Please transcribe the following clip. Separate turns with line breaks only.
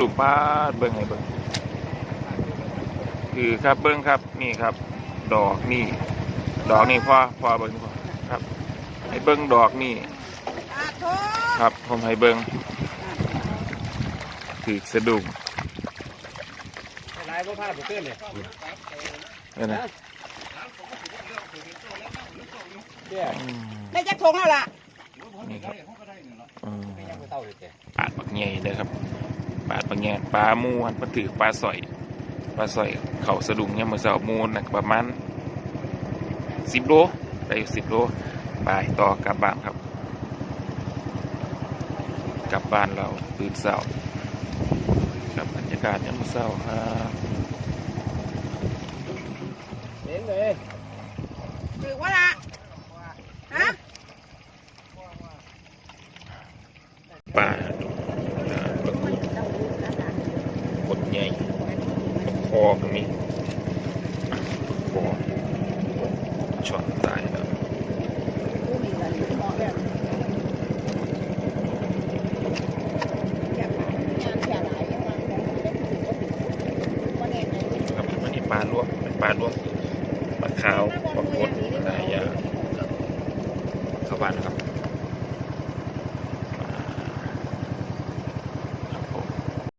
ดูป้าดเบิ้งให้เบิ้งคือครับเบิ้งครับนี่ครับ ดอกนี่ ดอกนี่พ่อพ่อเบิ้งพ่อครับ ให้เบิ้งดอกนี่
อาโท
ครับผมให้เบิ้งคือสะดุ้ง
ลายบ่พลาดบ่เกินเลย
นี่นะ
เนี่ย
อืม
ได้จักทงแล้วล่ะ
นี่ครับอืม
ยังบ่เท่าเลยแก
ปาดปักใหญ่เลยครับ ปาดปักใหญ่ปลามูนมันถือปลาสอยปลาสอยเขาสะดุ้งเนี่ยามมือเสามูนนะประมาณสิบโลได้อยู่สิบโลไปต่อกลับบ้านครับ กลับบ้านเราตื่นเช้ากับบรรยากาศยามมื้อเช้าครับ
เห็นเลย
ถือว่าล่ะฮะ
ปลาดุกปลาบึกกดใหญ่ คอก็มีคอช็อตตายแล้วครับอันนี้ปลาลวกเป็นปลาลวกปลาขาวปลากดหลายอย่างเข้าบ้านครับ